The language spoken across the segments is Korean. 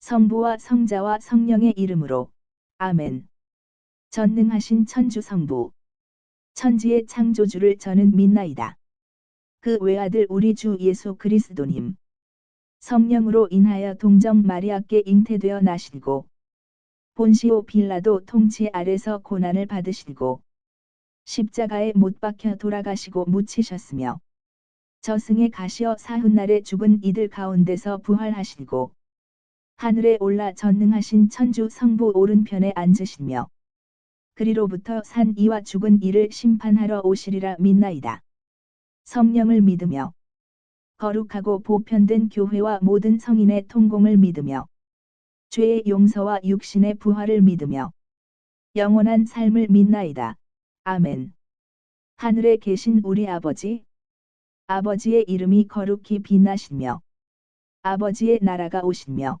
성부와 성자와 성령의 이름으로. 아멘. 전능하신 천주 성부. 천지의 창조주를 저는 믿나이다. 그 외아들 우리 주 예수 그리스도님. 성령으로 인하여 동정 마리아께 잉태되어 나시고 본시오 빌라도 통치 아래서 고난을 받으시고 십자가에 못 박혀 돌아가시고 묻히셨으며 저승에 가시어 사훗날에 죽은 이들 가운데서 부활하시고 하늘에 올라 전능하신 천주 성부 오른편에 앉으시며 그리로부터 산 이와 죽은 이를 심판하러 오시리라 믿나이다. 성령을 믿으며 거룩하고 보편된 교회와 모든 성인의 통공을 믿으며 죄의 용서와 육신의 부활을 믿으며 영원한 삶을 믿나이다. 아멘. 하늘에 계신 우리 아버지, 아버지의 이름이 거룩히 빛나시며 아버지의 나라가 오시며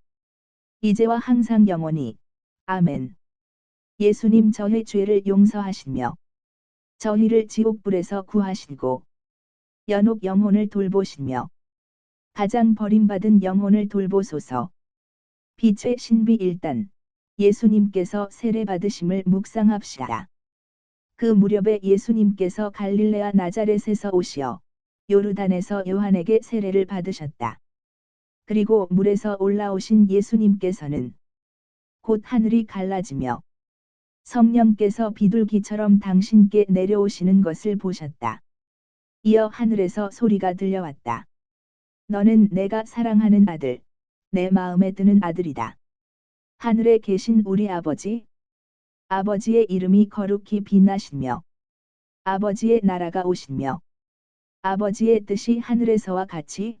이제와 항상 영원히. 아멘. 예수님 저희 죄를 용서하시며 저희를 지옥불에서 구하시고 연옥 영혼을 돌보시며 가장 버림받은 영혼을 돌보소서. 빛의 신비 일단 예수님께서 세례 받으심을 묵상합시다. 그 무렵에 예수님께서 갈릴레아 나자렛에서 오시어 요르단에서 요한에게 세례를 받으셨다. 그리고 물에서 올라오신 예수님께서는 곧 하늘이 갈라지며 성령께서 비둘기처럼 당신께 내려오시는 것을 보셨다. 이어 하늘에서 소리가 들려왔다. 너는 내가 사랑하는 아들, 내 마음에 드는 아들이다. 하늘에 계신 우리 아버지, 아버지의 이름이 거룩히 빛나시며, 아버지의 나라가 오시며, 아버지의 뜻이 하늘에서와 같이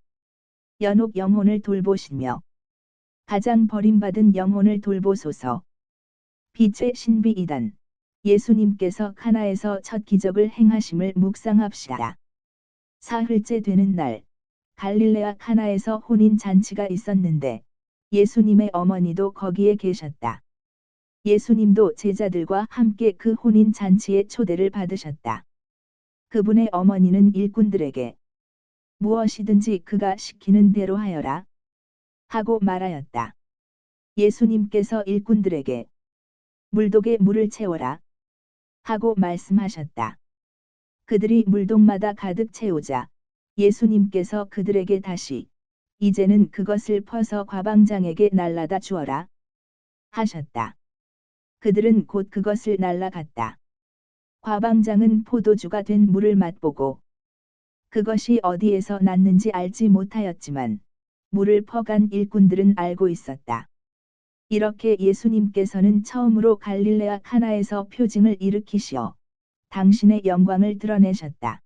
연옥 영혼을 돌보시며 가장 버림받은 영혼을 돌보소서. 빛의 신비 이단 예수님께서 카나에서 첫 기적을 행하심을 묵상합시다. 사흘째 되는 날 갈릴레아 카나에서 혼인 잔치가 있었는데 예수님의 어머니도 거기에 계셨다. 예수님도 제자들과 함께 그 혼인 잔치에 초대를 받으셨다. 그분의 어머니는 일꾼들에게 무엇이든지 그가 시키는 대로 하여라 하고 말하였다. 예수님께서 일꾼들에게 물독에 물을 채워라 하고 말씀하셨다. 그들이 물독마다 가득 채우자 예수님께서 그들에게 다시 이제는 그것을 퍼서 과방장에게 날라다 주어라. 하셨다. 그들은 곧 그것을 날라갔다. 과방장은 포도주가 된 물을 맛보고 그것이 어디에서 났는지 알지 못하였지만 물을 퍼간 일꾼들은 알고 있었다. 이렇게 예수님께서는 처음으로 갈릴레아 카나에서 표징을 일으키시어 당신의 영광을 드러내셨다.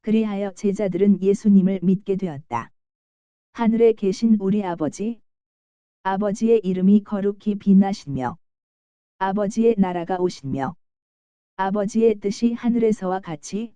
그리하여 제자들은 예수님을 믿게 되었다. 하늘에 계신 우리 아버지, 아버지의 이름이 거룩히 빛나시며, 아버지의 나라가 오시며, 아버지의 뜻이 하늘에서와 같이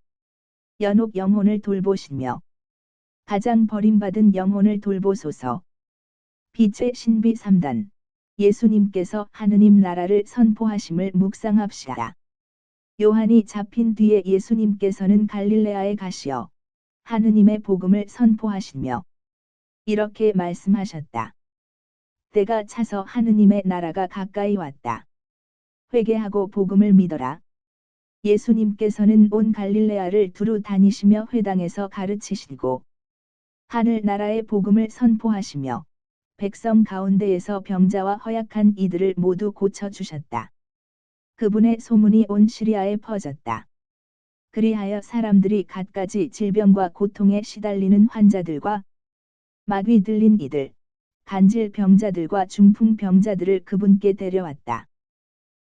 연옥 영혼을 돌보시며 가장 버림받은 영혼을 돌보소서. 빛의 신비 3단 예수님께서 하느님 나라를 선포하심을 묵상합시다. 요한이 잡힌 뒤에 예수님께서는 갈릴레아에 가시어 하느님의 복음을 선포하시며 이렇게 말씀하셨다. 때가 차서 하느님의 나라가 가까이 왔다. 회개하고 복음을 믿어라. 예수님께서는 온 갈릴레아를 두루 다니시며 회당에서 가르치시고 하늘 나라의 복음을 선포하시며 백성 가운데에서 병자와 허약한 이들을 모두 고쳐 주셨다. 그분의 소문이 온 시리아에 퍼졌다. 그리하여 사람들이 갖가지 질병과 고통에 시달리는 환자들과 마귀 들린 이들, 간질 병자들과 중풍 병자들을 그분께 데려왔다.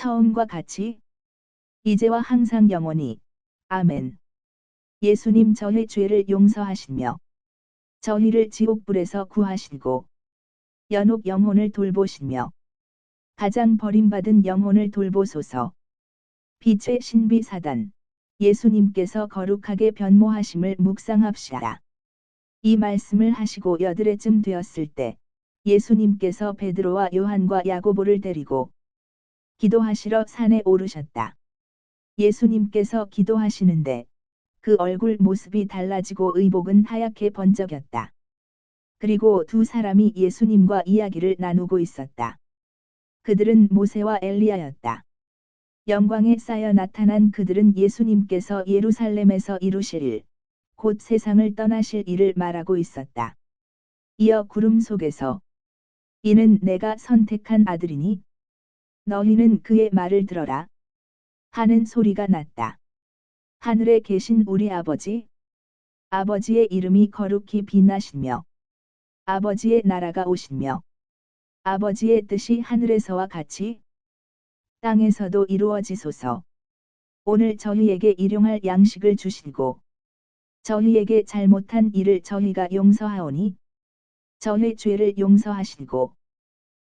처음과 같이 이제와 항상 영원히 아멘. 예수님 저의 죄를 용서하시며 저희를 지옥불에서 구하시고 연옥 영혼을 돌보시며 가장 버림받은 영혼을 돌보소서. 빛의 신비 사단 예수님께서 거룩하게 변모하심을 묵상합시다. 이 말씀을 하시고 여드레쯤 되었을 때 예수님께서 베드로와 요한과 야고보를 데리고 기도하시러 산에 오르셨다. 예수님께서 기도하시는데 그 얼굴 모습이 달라지고 의복은 하얗게 번쩍였다. 그리고 두 사람이 예수님과 이야기를 나누고 있었다. 그들은 모세와 엘리야였다. 영광에 쌓여 나타난 그들은 예수님께서 예루살렘에서 이루실 일, 곧 세상을 떠나실 일을 말하고 있었다. 이어 구름 속에서 이는 내가 선택한 아들이니 너희는 그의 말을 들어라. 하는 소리가 났다. 하늘에 계신 우리 아버지, 아버지의 이름이 거룩히 빛나시며, 아버지의 나라가 오시며, 아버지의 뜻이 하늘에서와 같이 땅에서도 이루어지소서. 오늘 저희에게 일용할 양식을 주시고, 저희에게 잘못한 일을 저희가 용서하오니, 저희 죄를 용서하시고,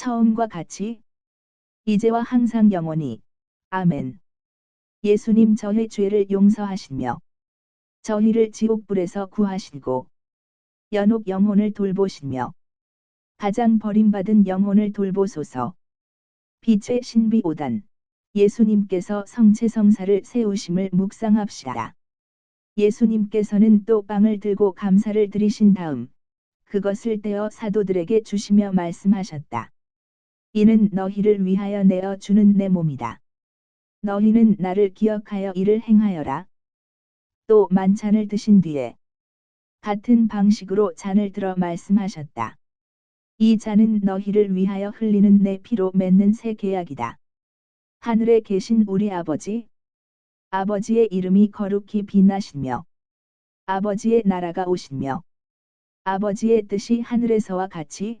처음과 같이 이제와 항상 영원히 아멘. 예수님 저의 죄를 용서하시며 저희를 지옥불에서 구하시고 연옥 영혼을 돌보시며 가장 버림받은 영혼을 돌보소서. 빛의 신비 5단 예수님께서 성체성사를 세우심을 묵상합시다. 예수님께서는 또 빵을 들고 감사를 드리신 다음 그것을 떼어 사도들에게 주시며 말씀하셨다. 이는 너희를 위하여 내어 주는 내 몸이다. 너희는 나를 기억하여 이를 행하여라. 또 만찬을 드신 뒤에 같은 방식으로 잔을 들어 말씀하셨다. 이 잔은 너희를 위하여 흘리는 내 피로 맺는 새 계약이다. 하늘에 계신 우리 아버지, 아버지의 이름이 거룩히 빛나시며, 아버지의 나라가 오시며, 아버지의 뜻이 하늘에서와 같이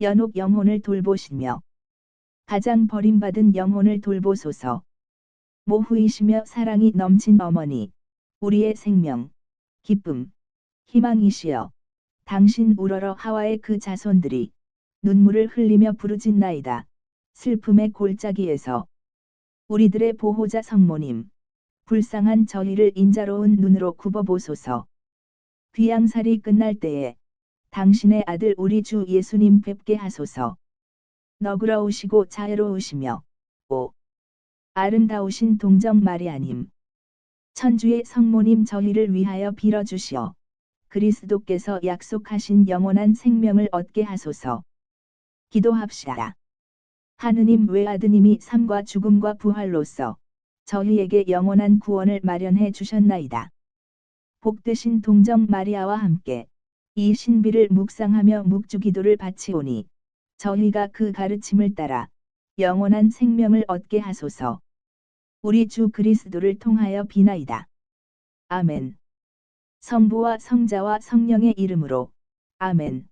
연옥 영혼을 돌보시며 가장 버림받은 영혼을 돌보소서. 모후이시며 사랑이 넘친 어머니 우리의 생명, 기쁨, 희망이시여. 당신 우러러 하와의 그 자손들이 눈물을 흘리며 부르짖나이다. 슬픔의 골짜기에서 우리들의 보호자 성모님, 불쌍한 저희를 인자로운 눈으로 굽어보소서. 귀양살이 끝날 때에 당신의 아들 우리 주 예수님 뵙게 하소서. 너그러우시고 자애로우시며 오 아름다우신 동정 마리아님 천주의 성모님 저희를 위하여 빌어주시어 그리스도께서 약속하신 영원한 생명을 얻게 하소서. 기도합시다. 하느님 외아드님이 삶과 죽음과 부활로서 저희에게 영원한 구원을 마련해 주셨나이다. 복되신 동정 마리아와 함께 이 신비를 묵상하며 묵주기도를 바치오니 저희가 그 가르침을 따라 영원한 생명을 얻게 하소서. 우리 주 그리스도를 통하여 비나이다. 아멘. 성부와 성자와 성령의 이름으로. 아멘.